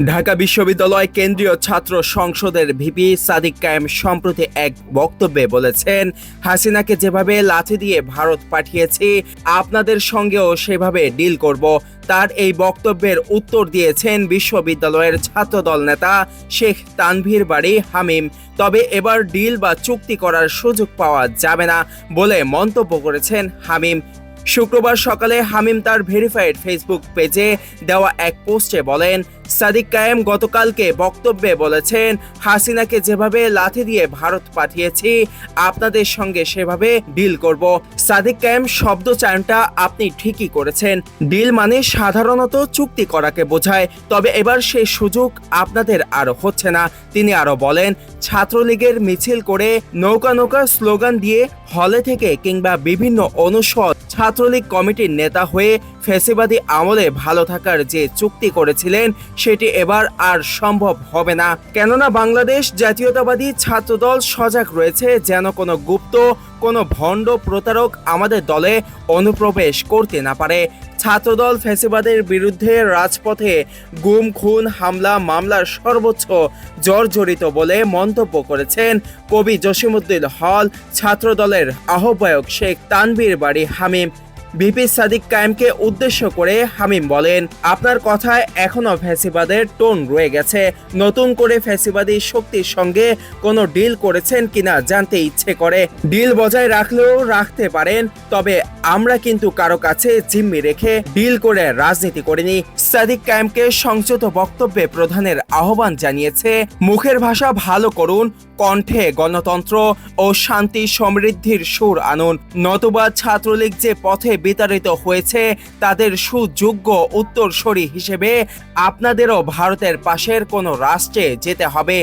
ঢাকা বিশ্ববিদ্যালয় কেন্দ্রীয় ছাত্র সংসদের ভিপি সাদিক কায়েম সম্প্রতি এক বক্তব্যে বলেছেন, হাসিনাকে যেভাবে লাথি দিয়ে ভারত পাঠিয়েছি, আপনাদের সঙ্গেও সেভাবে ডিল করব। তার এই বক্তব্যের উত্তর দিয়েছেন বিশ্ববিদ্যালয়ের ছাত্রদল নেতা শেখ তানভীর বাড়ি হামিম। তবে এবার ডিল বা চুক্তি করার সুযোগ পাওয়া যাবে না বলে মন্তব্য করেছেন হামিম। শুক্রবার সকালে হামিম তার ভেরিফাইড ফেসবুক পেজে দেওয়া এক পোস্টে বলেন সাদিক কায়েম গতকালকে বক্তব্যে বলেছেন, হাসিনাকে যেভাবে লাথি দিয়ে ভারত পাঠিয়েছি, আপনাদের সঙ্গে সেভাবে ডিল করব। সাদিক কায়েম শব্দ চায়নটা আপনি ঠিকই করেছেন। ডিল মানে সাধারণত চুক্তি করাকে বোঝায়, তবে এবার সেই সুযোগ আপনাদের আর হচ্ছে না। তিনি আরও বলেন, ছাত্রলীগের মিছিল করে নৌকা নৌকা স্লোগান দিয়ে হলে থেকে কিংবা বিভিন্ন অনুষদ ছাত্রলীগ কমিটির নেতা হয়ে ফেসিবাদী আমলে ভালো থাকার যে চুক্তি করেছিলেন সেটি এবার আর সম্ভব হবে না। কেননা বাংলাদেশ জাতীয়তাবাদী ছাত্রদল সজাগ রয়েছে, যেন কোনো গুপ্ত, কোনো ভণ্ড প্রতারক আমাদের দলে অনুপ্রবেশ করতে না পারে। ছাত্রদল ফেসিবাদের বিরুদ্ধে রাজপথে গুম, খুন, হামলা, মামলার সর্বোচ্চ জর্জরিত বলে মন্তব্য করেছেন কবি জসিমুদ্দিন হল, ছাত্রদলের আহ্বায়ক শেখ তানভীর বাড়ি হামিম। ভিপি সাদিক কায়েমকে উদ্দেশ্য করে হামিম বলেন, আপনার কথায় এখনও ফ্যাসিবাদের টোন রয়ে গেছে। নতুন করে ফ্যাসিবাদী শক্তির সঙ্গে কোনো ডিল করেছেন কিনা জানতে ইচ্ছে করে। ডিল বজায় রাখলেও রাখতে পারেন, তবে আমরা কিন্তু কারও কাছে জিম্মি রেখে ডিল করে রাজনীতি করিনি। সাদিক কায়েমকে সংযত বক্তব্যে প্রধানের আহ্বান জানিয়েছে, মুখের ভাষা ভালো করুন কণ্ঠে গণতন্ত্র ও শান্তি সমৃদ্ধির সুর আনুন। নতুবা ছাত্রলীগ যে পথে বিতাড়িত হয়েছে, তাদের সুযোগ্য উত্তরসরি হিসেবে আপনাদেরও ভারতের পাশের কোনো রাষ্ট্রে যেতে হবে